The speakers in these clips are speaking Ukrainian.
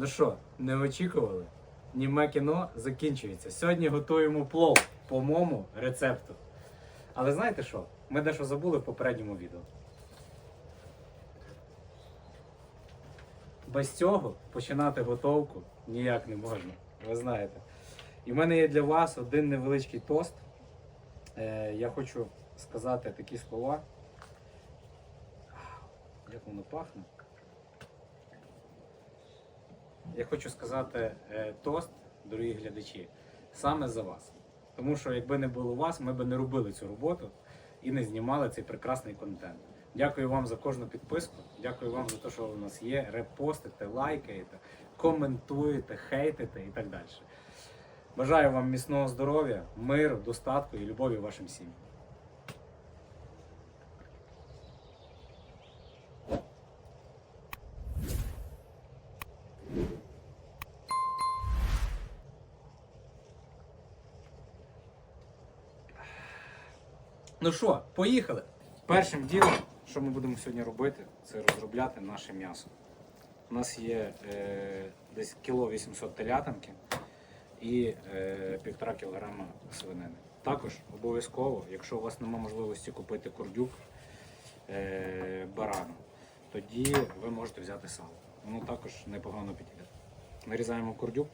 Ну що, не очікували? Німе кіно закінчується. Сьогодні готуємо плов по моєму рецепту. Але знаєте що? Ми дещо забули в попередньому відео. Без цього починати готовку ніяк не можна. Ви знаєте. І в мене є для вас один невеличкий тост. Е, я хочу сказати такі слова. Як воно пахне? Я хочу сказати е, тост, дорогі глядачі, саме за вас. Тому що якби не було вас, ми б не робили цю роботу і не знімали цей прекрасний контент. Дякую вам за кожну підписку. Дякую вам за те, що у нас є. Репостите, лайкаєте, коментуєте, хейтите і так далі. Бажаю вам міцного здоров'я, миру, достатку і любові вашим сім'ям. Ну що, поїхали. Першим ділом, що ми будемо сьогодні робити, це розробляти наше м'ясо. У нас є е, десь кіло 800 телятинки і е, півтора кілограма свинини. Також обов'язково, якщо у вас немає можливості купити курдюк е, барану, тоді ви можете взяти сало. Воно також непогано підійде. Нарізаємо курдюк.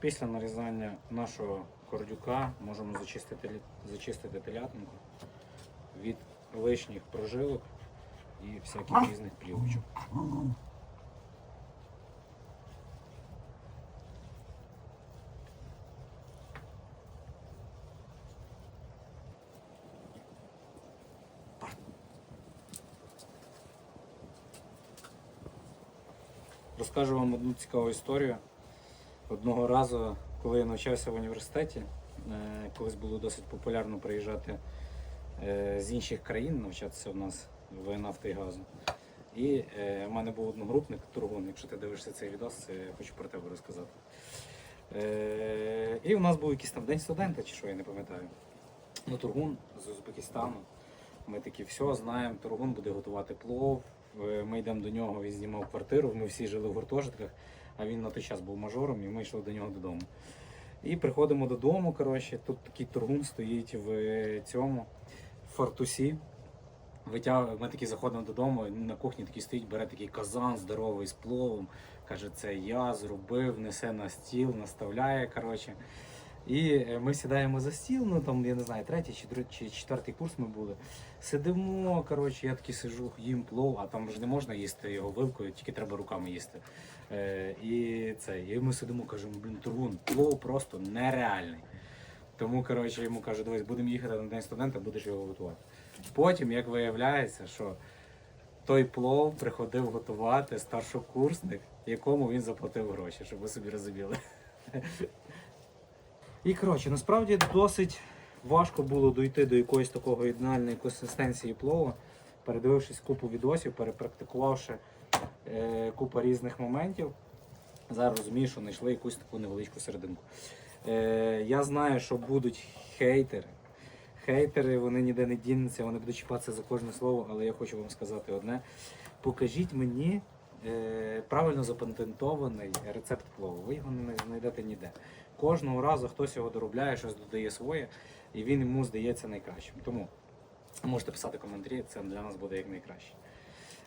Після нарізання нашого кордюка можемо зачистити, зачистити телятинку від лишніх прожилок і всяких різних плівочок. Розкажу вам одну цікаву історію. Одного разу, коли я навчався в університеті, е, колись було досить популярно приїжджати е, з інших країн навчатися у нас в нафти і газу. І е, в мене був одногрупник Тургун, якщо ти дивишся цей відос, я хочу про тебе розказати. І у нас був якийсь там день студента, чи що, я не пам'ятаю. Ну, Тургун з Узбекистану. Ми такі, все, знаємо, Тургун буде готувати плов. Ми йдемо до нього, він знімав квартиру, ми всі жили в гуртожитках, а він на той час був мажором, і ми йшли до нього додому. І приходимо додому, коротше, тут такий тургун стоїть в цьому фартусі. Ми такі заходимо додому, на кухні такий стоїть, бере такий казан здоровий з пловом. Каже, це я зробив, несе на стіл, наставляє. коротше. І е, ми сідаємо за стіл, ну там, я не знаю, третій чи, чи четвертий курс ми були. Сидимо, коротше, я такий сижу, їм плов, а там ж не можна їсти його вилкою, тільки треба руками їсти. Е, і це, і ми сидимо, кажемо, блін, тургун, плов просто нереальний. Тому, коротше, йому каже, дивись, будемо їхати на день студента, будеш його готувати. Потім, як виявляється, що той плов приходив готувати старшокурсник, якому він заплатив гроші, щоб ви собі розуміли. І коротше, насправді досить важко було дойти до якоїсь такого ідеальної консистенції плову, передивившись купу відосів, перепрактикувавши е, купу різних моментів. Зараз розумію, що знайшли якусь таку невеличку серединку. Е, я знаю, що будуть хейтери. Хейтери, вони ніде не дінуться, вони будуть чіпатися за кожне слово, але я хочу вам сказати одне. Покажіть мені е, правильно запатентований рецепт плову. Ви його не знайдете ніде. Кожного разу хтось його доробляє, щось додає своє, і він йому здається найкращим. Тому можете писати коментарі, це для нас буде як найкраще.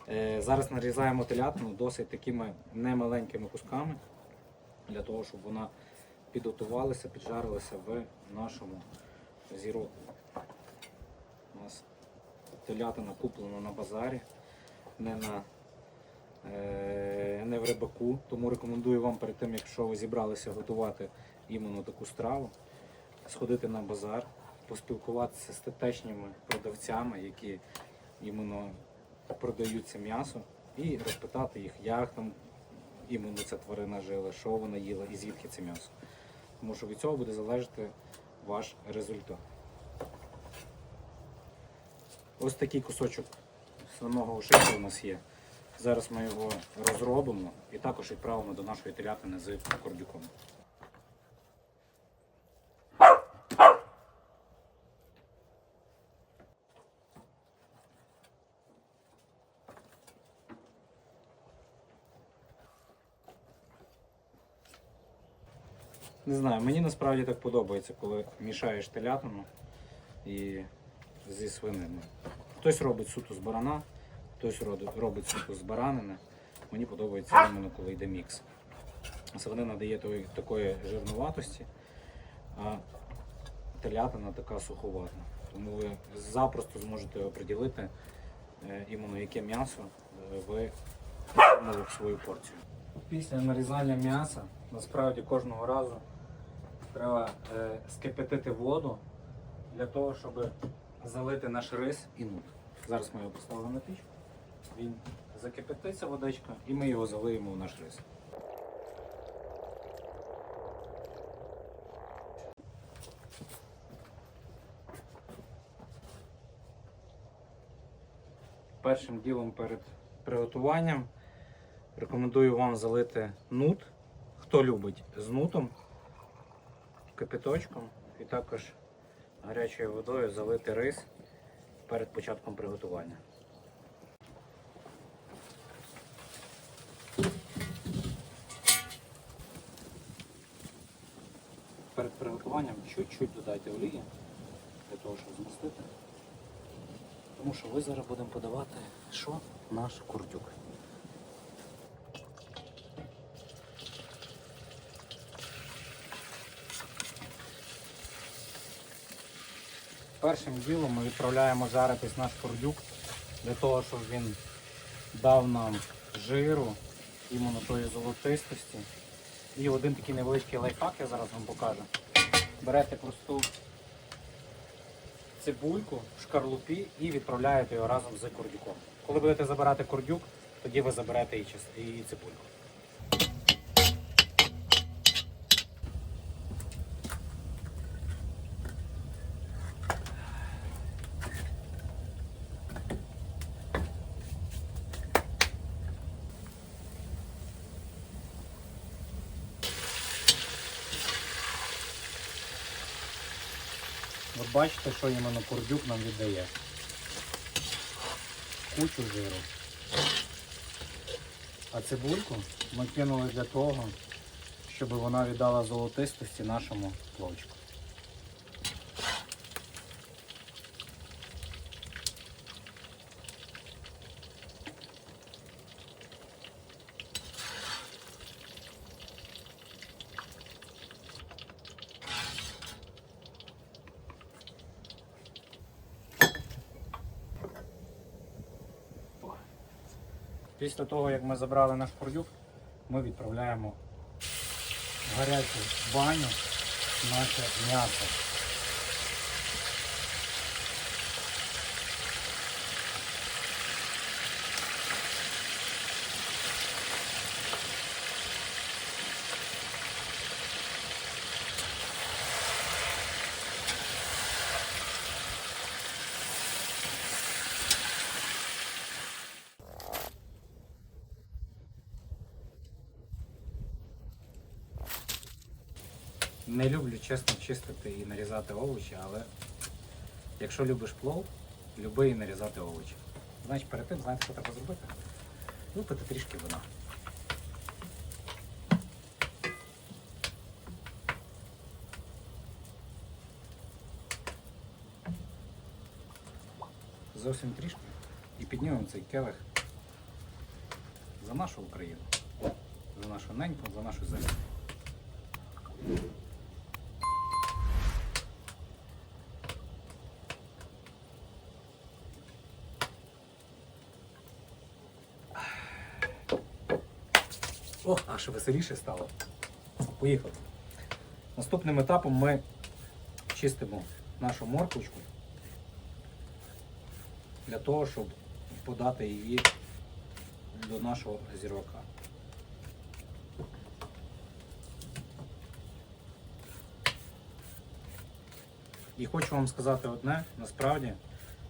Е, зараз нарізаємо телятину досить такими немаленькими кусками, для того, щоб вона підготувалася, піджарилася в нашому зіроку. У нас телятина куплена на базарі, не на е, не в рибаку. Тому рекомендую вам перед тим, якщо ви зібралися готувати іменно таку страву, сходити на базар, поспілкуватися з тетечніми продавцями, які іменно продають це м'ясо, і розпитати їх, як там іменно ця тварина жила, що вона їла і звідки це м'ясо. Тому що від цього буде залежати ваш результат. Ось такий кусочок свиного ушита у нас є. Зараз ми його розробимо і також відправимо до нашої телятини з кордюком. Не знаю, мені насправді так подобається, коли мішаєш телятину і зі свининою. Хтось робить суто з барана, хтось робить суто з баранини. Мені подобається іменно, коли йде мікс. Свинина дає такої жирнуватості, а телятина така суховата. Тому ви запросто зможете оприділити е, іменно яке м'ясо е, ви в свою порцію. Після нарізання м'яса насправді кожного разу треба е, скипятити воду для того, щоб залити наш рис і нут. Зараз ми його поставимо на піч. Він закипятиться водичка і ми його залиємо в наш рис. Першим ділом перед приготуванням рекомендую вам залити нут. Хто любить з нутом, кипяточком і також гарячою водою залити рис перед початком приготування. Перед приготуванням чуть-чуть додайте олії для того, щоб змістити. Тому що ви зараз будемо подавати що? Наш курдюк. Першим ділом ми відправляємо жаритись наш курдюк для того, щоб він дав нам жиру, іменно тої золотистості. І один такий невеличкий лайфхак я зараз вам покажу. Берете просту цибульку в шкарлупі і відправляєте його разом з курдюком. Коли будете забирати курдюк, тоді ви заберете і цибульку. От бачите, що іменно курдюк нам віддає. Кучу жиру. А цибульку ми кинули для того, щоб вона віддала золотистості нашому пловчику. Після того, як ми забрали наш курдюк, ми відправляємо в гарячу баню наше м'ясо. Не люблю чесно чистити і нарізати овочі, але якщо любиш плов, люби і нарізати овочі. Значить, перед тим знаєте, що треба зробити? Випити трішки вина. Зовсім трішки. І піднімемо цей келих за нашу Україну, за нашу неньку, за нашу землю. О, аж веселіше стало. Поїхали. Наступним етапом ми чистимо нашу морквочку для того, щоб подати її до нашого зірвака. І хочу вам сказати одне, насправді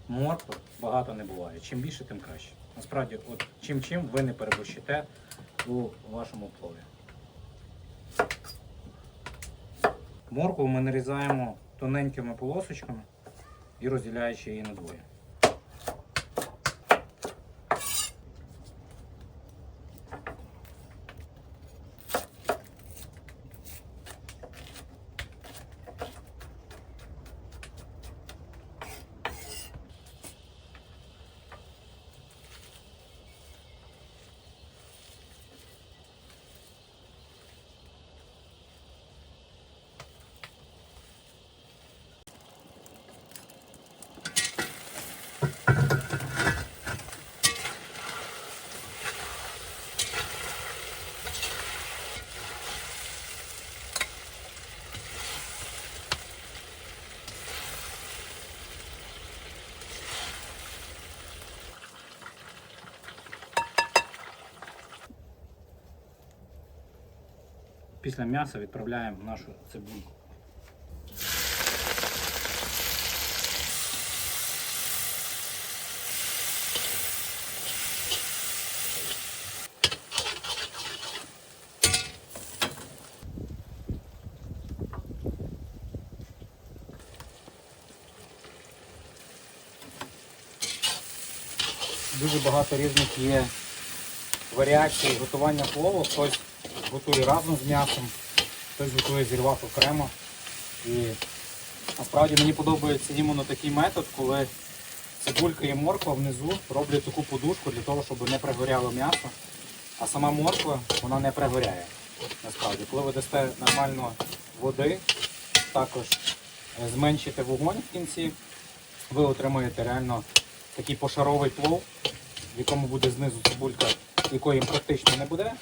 моркви багато не буває. Чим більше, тим краще. Насправді, от чим чим ви не переборщите у вашому плові. Моркву ми нарізаємо тоненькими полосочками і розділяючи її на двоє. Після м'яса відправляємо нашу цибульку. Дуже багато різних є варіацій готування плову. Хтось готує разом з м'ясом, хтось готує зірвав окремо. І насправді мені подобається іменно такий метод, коли цибулька і морква внизу роблять таку подушку для того, щоб не пригоряло м'ясо. А сама морква вона не пригоряє. Насправді, коли ви дасте нормально води, також е, зменшите вогонь в кінці, ви отримаєте реально такий пошаровий плов, в якому буде знизу цибулька, якої практично не буде.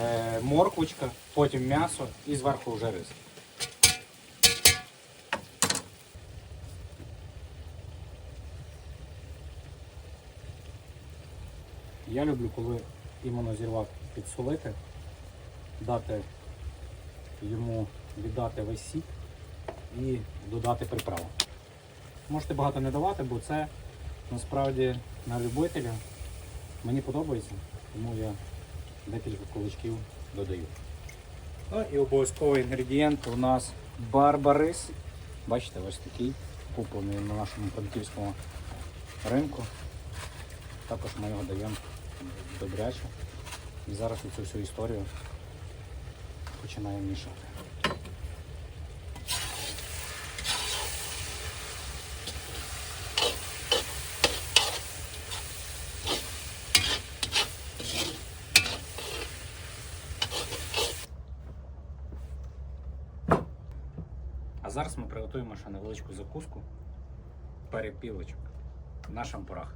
Е, морквочка, потім м'ясо і зверху вже рис. Я люблю, коли іменно зірвак підсолити, дати йому віддати весь сік і додати приправу. Можете багато не давати, бо це насправді на любителя. Мені подобається, тому я декілька кулачків додаю. Ну і обов'язковий інгредієнт у нас барбарис. Бачите, ось такий куплений на нашому франківському ринку. Також ми його даємо добряче. І зараз цю всю історію починаємо мішати. А зараз ми приготуємо ще невеличку закуску перепілочок на шампурах.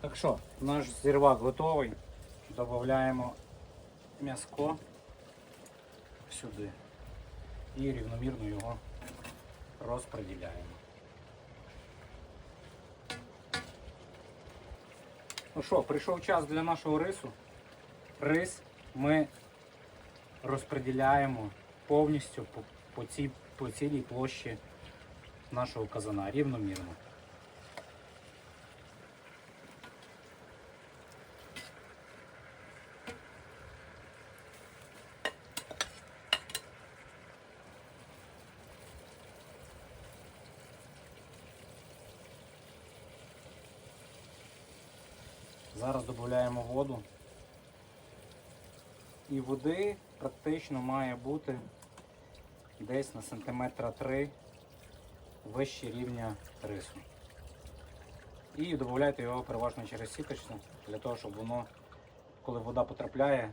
Так що, наш зірвак готовий. Додаємо м'яско сюди і рівномірно його розподіляємо. Ну що, прийшов час для нашого рису. Рис ми розподіляємо повністю по, по, цій, по цілій площі нашого казана рівномірно. Зараз додаємо воду. І води практично має бути десь на сантиметра 3 вище рівня рису. І додайте його переважно через сіточку, для того, щоб воно, коли вода потрапляє,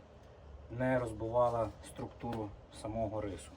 не розбивала структуру самого рису.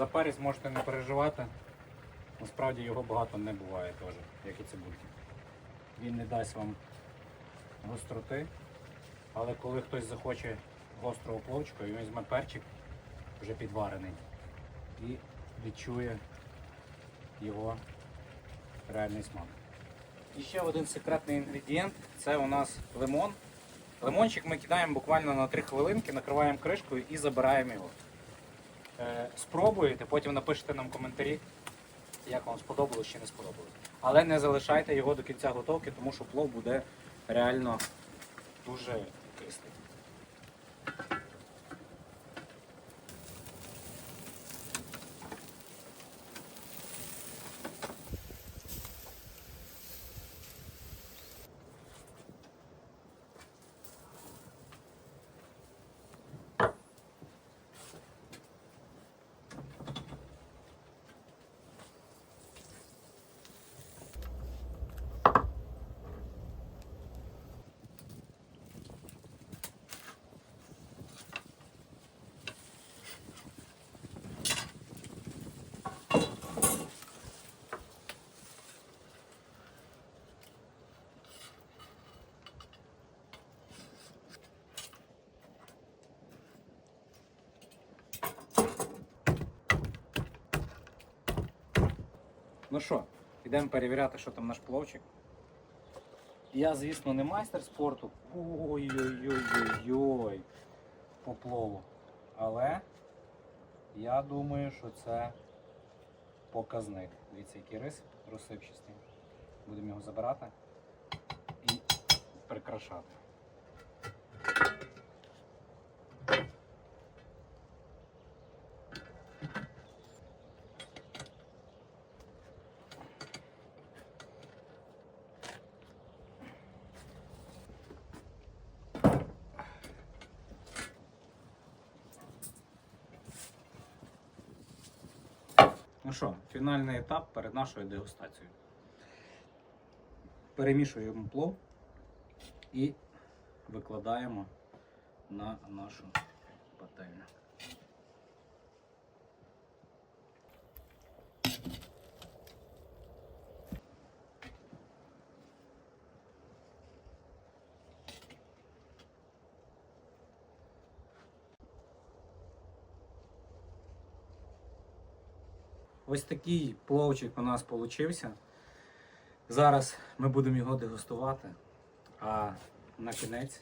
За паріс можете не переживати. Насправді його багато не буває теж, як і цибульки. Він не дасть вам гостроти, але коли хтось захоче гострого пловчика, він візьме перчик вже підварений і відчує його реальний смак. І ще один секретний інгредієнт це у нас лимон. Лимончик ми кидаємо буквально на 3 хвилинки, накриваємо кришкою і забираємо його. Е, Спробуєте, потім напишете нам коментарі, як вам сподобалось чи не сподобалось. Але не залишайте його до кінця готовки, тому що плов буде реально дуже Ну що, йдемо перевіряти, що там наш пловчик. Я, звісно, не майстер спорту. Ой-ой-ой-ой-ой по плову. Але я думаю, що це показник. Дивіться, який рис розсипчастий. Будемо його забирати і прикрашати. Що, фінальний етап перед нашою дегустацією. Перемішуємо плов і викладаємо на нашу пательню. Ось такий пловчик у нас получився. Зараз ми будемо його дегустувати. А на кінець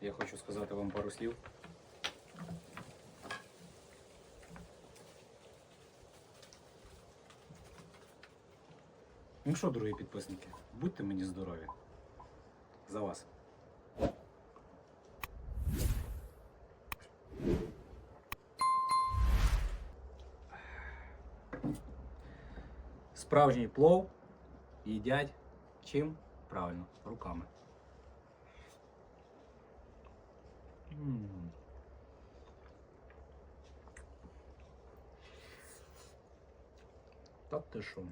я хочу сказати вам пару слів. Ну що, дорогі підписники, будьте мені здорові. За вас. Справжній плов їдять чим? Правильно, руками. М. Та ти що?